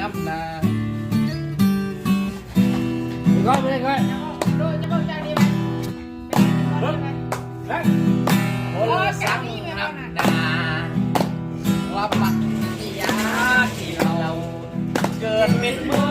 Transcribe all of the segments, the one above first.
น้ำนาก้อยไม่ได้ก้อยดูจะบอกจากนี้ไหมคนสั่งน้ำนาว่าปักยาที่เราเกิดเป็นมือ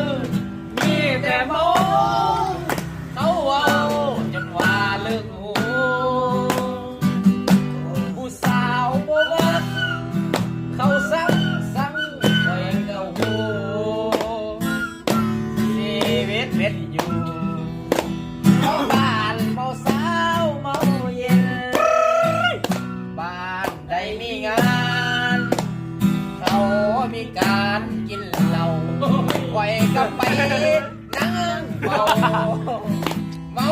บ้านเมาสาวเมาเย็น บ้านใดมีงานเขามีการกินเหล้าไว้ก็ไปนั่งเมาเมา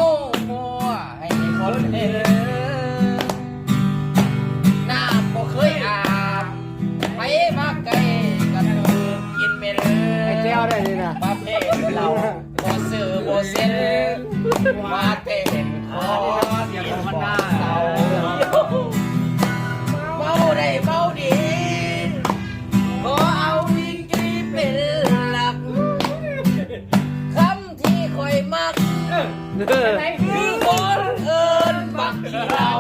มัวให้คนเห็นน้ำบ่เคยอาบไปมาไกลก็ถูกกินไปเลยไอ้เจ้าได้นี่นะ เซ็นมาเป็นขอเสียงมันหน้าเราเมาได้เมาดีขอเอาวิงกีเป็นหลักคำที่คอยมักคือคนเอินบักเรา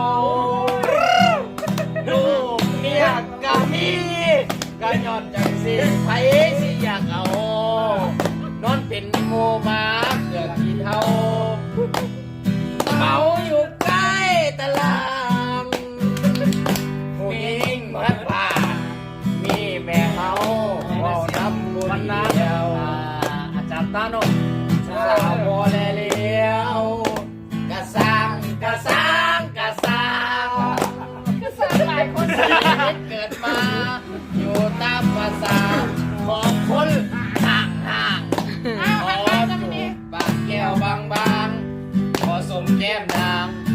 ลูกเมียกะมีกะย้อนจังสิไผสิอยากเอา นอนเป็นโมมาเกือบกี่เท่าเมาอยู่ใกล้ตลาดมิงพัดป่ามีแม่เฮาเมาน้ำบุญเดียวอาจารย์ตาโนสาวบอลเลี้ยวกระซังกระซังกระซังกระซังหลายคนเกิดมา อยู่ตามภาษา have now.